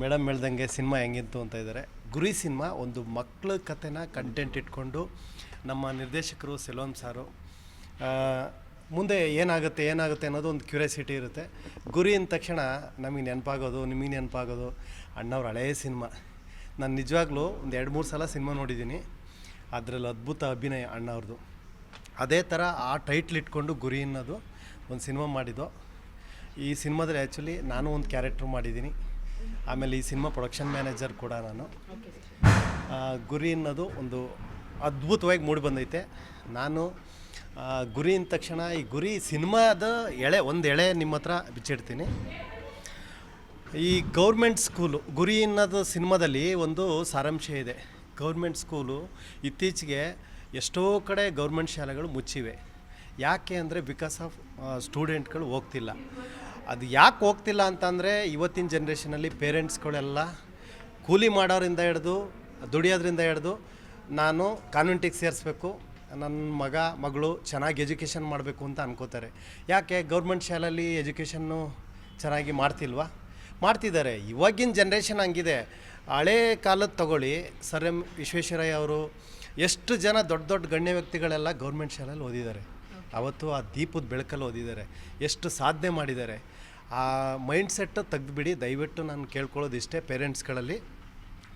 Madam ಹೇಳ್ದಂಗೆ cinema ಹೆಂಗಿತ್ತು ಅಂತ ಇದ್ದಾರೆ. ಗುರಿ ಸಿನಿಮಾ ಒಂದು ಮಕ್ಕಳ ಕಥೆನ ಕಂಟೆಂಟ್ ಇಟ್ಕೊಂಡು ನಮ್ಮ ನಿರ್ದೇಶಕರು ಸೆಲೋನ್ ಸಾರು ಮುಂದೆ ಏನಾಗುತ್ತೆ ಏನಾಗುತ್ತೆ ಅನ್ನೋದು ಒಂದು ಕ್ಯೂರಿಯಾಸಿಟಿ ಇರುತ್ತೆ. ಗುರಿ ಅಂದ ತಕ್ಷಣ ನಮಗೆ ನೆನಪಾಗೋದು, ನಿಮಗೆ ನೆನಪಾಗೋದು, ಅಣ್ಣವ್ರ ಹಳೆಯ ಸಿನಿಮಾ. ನಾನು ನಿಜವಾಗ್ಲೂ ಒಂದು ಎರಡು ಮೂರು ಸಲ ಸಿನಿಮಾ ನೋಡಿದ್ದೀನಿ. ಅದರಲ್ಲಿ ಅದ್ಭುತ ಅಭಿನಯ ಅಣ್ಣವ್ರದ್ದು. ಅದೇ ಥರ ಆ ಟೈಟ್ಲ್ ಇಟ್ಕೊಂಡು ಗುರಿ ಅನ್ನೋದು ಒಂದು ಸಿನಿಮಾ ಮಾಡಿದ್ದು. ಈ ಸಿನಿಮಾದಲ್ಲಿ ಆ್ಯಕ್ಚುಲಿ ನಾನು ಒಂದು ಕ್ಯಾರೆಕ್ಟ್ರ್ ಮಾಡಿದ್ದೀನಿ. ಆಮೇಲೆ ಈ ಸಿನಿಮಾ ಪ್ರೊಡಕ್ಷನ್ ಮ್ಯಾನೇಜರ್ ಕೂಡ ನಾನು. ಗುರಿ ಅನ್ನೋದು ಒಂದು ಅದ್ಭುತವಾಗಿ ಮೂಡಿ ಬಂದೈತೆ. ನಾನು ಗುರಿ ಅಂದ ತಕ್ಷಣ ಈ ಗುರಿ ಸಿನಿಮಾದ ಎಳೆ, ಒಂದು ಎಳೆ ನಿಮ್ಮ ಹತ್ರ ಬಿಚ್ಚಿಡ್ತೀನಿ. ಈ ಗೌರ್ಮೆಂಟ್ ಸ್ಕೂಲು ಗುರಿ ಅನ್ನೋದು ಸಿನಿಮಾದಲ್ಲಿ ಒಂದು ಸಾರಾಂಶ ಇದೆ. ಗೌರ್ಮೆಂಟ್ ಸ್ಕೂಲು ಇತ್ತೀಚೆಗೆ ಎಷ್ಟೋ ಕಡೆ ಗೌರ್ಮೆಂಟ್ ಶಾಲೆಗಳು ಮುಚ್ಚಿವೆ. ಯಾಕೆ ಅಂದರೆ ಬಿಕಾಸ್ ಆಫ್ ಸ್ಟೂಡೆಂಟ್ಗಳು ಹೋಗ್ತಿಲ್ಲ. ಅದು ಯಾಕೆ ಹೋಗ್ತಿಲ್ಲ ಅಂತಂದರೆ ಇವತ್ತಿನ ಜನ್ರೇಷನಲ್ಲಿ ಪೇರೆಂಟ್ಸ್ಗಳೆಲ್ಲ ಕೂಲಿ ಮಾಡೋರಿಂದ ಹಿಡ್ದು, ದುಡಿಯೋದ್ರಿಂದ ಹಿಡ್ದು ನಾನು ಕಾನ್ವೆಂಟಿಗೆ ಸೇರಿಸ್ಬೇಕು, ನನ್ನ ಮಗ, ಮಗಳು ಚೆನ್ನಾಗಿ ಎಜುಕೇಷನ್ ಮಾಡಬೇಕು ಅಂತ ಅನ್ಕೋತಾರೆ. ಯಾಕೆ ಗೌರ್ಮೆಂಟ್ ಶಾಲೆಯಲ್ಲಿ ಎಜುಕೇಷನ್ನು ಚೆನ್ನಾಗಿ ಮಾಡ್ತಿಲ್ವಾ? ಮಾಡ್ತಿದ್ದಾರೆ. ಇವಾಗಿನ ಜನ್ರೇಷನ್ ಹಂಗಿದೆ. ಹಳೇ ಕಾಲದ ತಗೊಳ್ಳಿ, ಸರ್ ಎಂ ವಿಶ್ವೇಶ್ವರಯ್ಯ ಅವರು ಎಷ್ಟು ಜನ ದೊಡ್ಡ ದೊಡ್ಡ ಗಣ್ಯ ವ್ಯಕ್ತಿಗಳೆಲ್ಲ ಗೌರ್ಮೆಂಟ್ ಶಾಲೆಯಲ್ಲಿ ಓದಿದ್ದಾರೆ. ಅವತ್ತು ಆ ದೀಪದ ಬೆಳಕಲ್ಲಿ ಓದಿದ್ದಾರೆ. ಎಷ್ಟು ಸಾಧನೆ ಮಾಡಿದ್ದಾರೆ. ಆ ಮೈಂಡ್ ಸೆಟ್ಟು ತೆಗೆದುಬಿಡಿ, ದಯವಿಟ್ಟು ನಾನು ಕೇಳ್ಕೊಳ್ಳೋದು ಇಷ್ಟೇ ಪೇರೆಂಟ್ಸ್ಗಳಲ್ಲಿ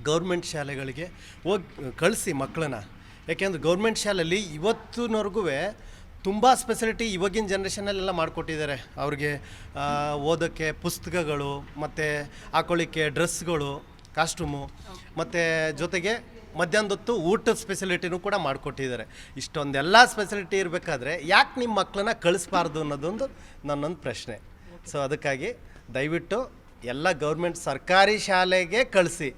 ಗೌರ್ಮೆಂಟ್ ಶಾಲೆಗಳಿಗೆ ಹೋಗಿ, ಕಳಿಸಿ ಮಕ್ಕಳನ್ನ. ಯಾಕೆಂದ್ರೆ ಗೌರ್ಮೆಂಟ್ ಶಾಲೆಯಲ್ಲಿ ಇವತ್ತಿನವರೆಗೂ ತುಂಬ ಸ್ಪೆಸಿಲಿಟಿ ಇವಾಗಿನ ಜನ್ರೇಷನಲ್ಲೆಲ್ಲ ಮಾಡಿಕೊಟ್ಟಿದ್ದಾರೆ. ಅವ್ರಿಗೆ ಓದೋಕ್ಕೆ ಪುಸ್ತಕಗಳು, ಮತ್ತು ಹಾಕೊಳ್ಳಿಕ್ಕೆ ಡ್ರೆಸ್ಗಳು ಕಾಸ್ಟ್ಯೂಮು ಮತ್ತು ಜೊತೆಗೆ ಮಧ್ಯಾಹ್ನದೊತ್ತು ಊಟದ ಸ್ಪೆಸಿಲಿಟಿನೂ ಕೂಡ ಮಾಡಿಕೊಟ್ಟಿದ್ದಾರೆ. ಇಷ್ಟೊಂದೆಲ್ಲ ಸ್ಪೆಸಿಲಿಟಿ ಇರಬೇಕಾದ್ರೆ ಯಾಕೆ ನಿಮ್ಮ ಮಕ್ಕಳನ್ನ ಕಳಿಸ್ಬಾರ್ದು ಅನ್ನೋದೊಂದು ನನ್ನೊಂದು ಪ್ರಶ್ನೆ. ಸೊ ಅದಕ್ಕಾಗಿ ದಯವಿಟ್ಟು ಎಲ್ಲ ಗೌರ್ಮೆಂಟ್ ಸರ್ಕಾರಿ ಶಾಲೆಗೆ ಕಳಿಸಿ.